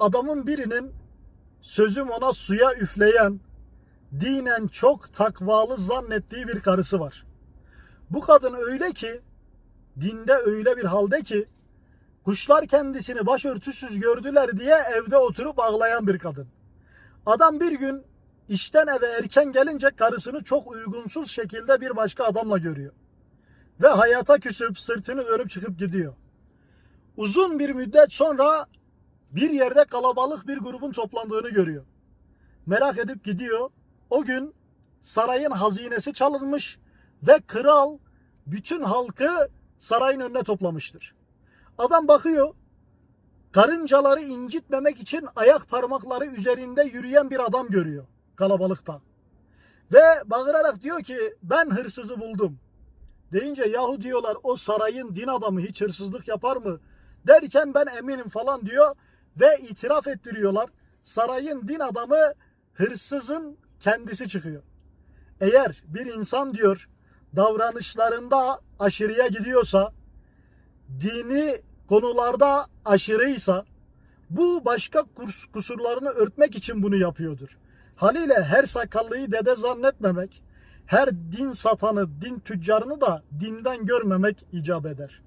adamın birinin sözüm ona suya üfleyen, dinen çok takvalı zannettiği bir karısı var. Bu kadın öyle ki, dinde öyle bir halde ki, kuşlar kendisini başörtüsüz gördüler diye evde oturup ağlayan bir kadın. Adam bir gün işten eve erken gelince karısını çok uygunsuz şekilde bir başka adamla görüyor. Ve hayata küsüp sırtını dönüp çıkıp gidiyor. Uzun bir müddet sonra bir yerde kalabalık bir grubun toplandığını görüyor. Merak edip gidiyor. O gün sarayın hazinesi çalınmış ve kral bütün halkı sarayın önüne toplamıştır. Adam bakıyor. Karıncaları incitmemek için ayak parmakları üzerinde yürüyen bir adam görüyor kalabalıkta. Ve bağırarak diyor ki ben hırsızı buldum. Deyince yahu diyorlar o sarayın din adamı hiç hırsızlık yapar mı? Derken ben eminim falan diyor ve itiraf ettiriyorlar. Sarayın din adamı hırsızın kendisi çıkıyor. Eğer bir insan diyor davranışlarında aşırıya gidiyorsa, dini konularda aşırıysa, bu başka kusurlarını örtmek için bunu yapıyordur. Haliyle her sakallıyı dede zannetmemek, her din satanı, din tüccarını da dinden görmemek icap eder.